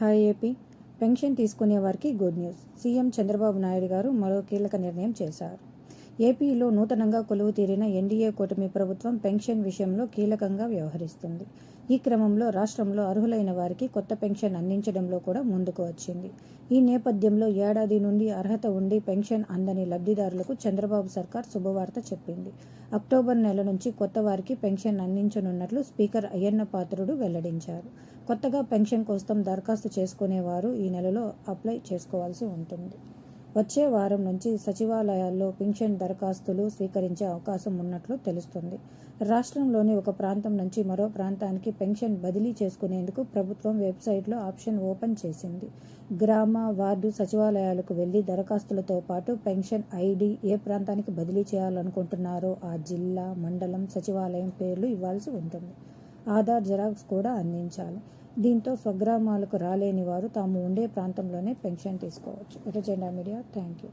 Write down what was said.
Hi AP. Pension తీసుకునే వారికి good news. CM Chandrababu Naidu garu మరో కీలక నిర్ణయం చేశారు. ఏపీలో నూతనంగా కొలువు తీరిన ఎన్డీఏ కూటమి ప్రభుత్వం పెన్షన్ విషయంలో కీలకంగా వ్యవహరిస్తుంది. ఈ క్రమంలో రాష్ట్రంలో అర్హులైన వారికి కొత్త పెన్షన్ అందించడంలో కూడా ముందుకు వచ్చింది. ఈ నేపథ్యంలో ఏడాది నుండి అర్హత ఉండి పెన్షన్ అందని లబ్ధిదారులకు చంద్రబాబు సర్కార్ శుభవార్త చెప్పింది. అక్టోబర్ నెల నుంచి కొత్త వారికి పెన్షన్ అందించనున్నట్లు స్పీకర్ అయ్యన్న పాత్రుడు వెల్లడించారు. కొత్తగా పెన్షన్ కోసం దరఖాస్తు చేసుకునేవారు ఈ నెలలో అప్లై చేసుకోవాల్సి ఉంటుంది. వచ్చే వారం నుంచి సచివాలయాల్లో పింఛన్ దరఖాస్తులు స్వీకరించే అవకాశం ఉన్నట్లు తెలుస్తుంది. రాష్ట్రంలోని ఒక ప్రాంతం నుంచి మరో ప్రాంతానికి పెన్షన్ బదిలీ చేసుకునేందుకు ప్రభుత్వం వెబ్సైట్లో ఆప్షన్ ఓపెన్ చేసింది. గ్రామ వార్డు సచివాలయాలకు వెళ్ళి దరఖాస్తులతో పాటు పెన్షన్ ఐడి ఏ ప్రాంతానికి బదిలీ చేయాలనుకుంటున్నారో ఆ జిల్లా మండలం సచివాలయం పేర్లు ఇవ్వాల్సి ఉంటుంది. ఆధార్ జెరాక్స్ కూడా అందించాలి. దీంతో స్వగ్రామాలకు రాలేని వారు తాము ఉండే ప్రాంతంలోనే పెన్షన్ తీసుకోవచ్చు. ఇటు జెండా మీడియా థ్యాంక్ యూ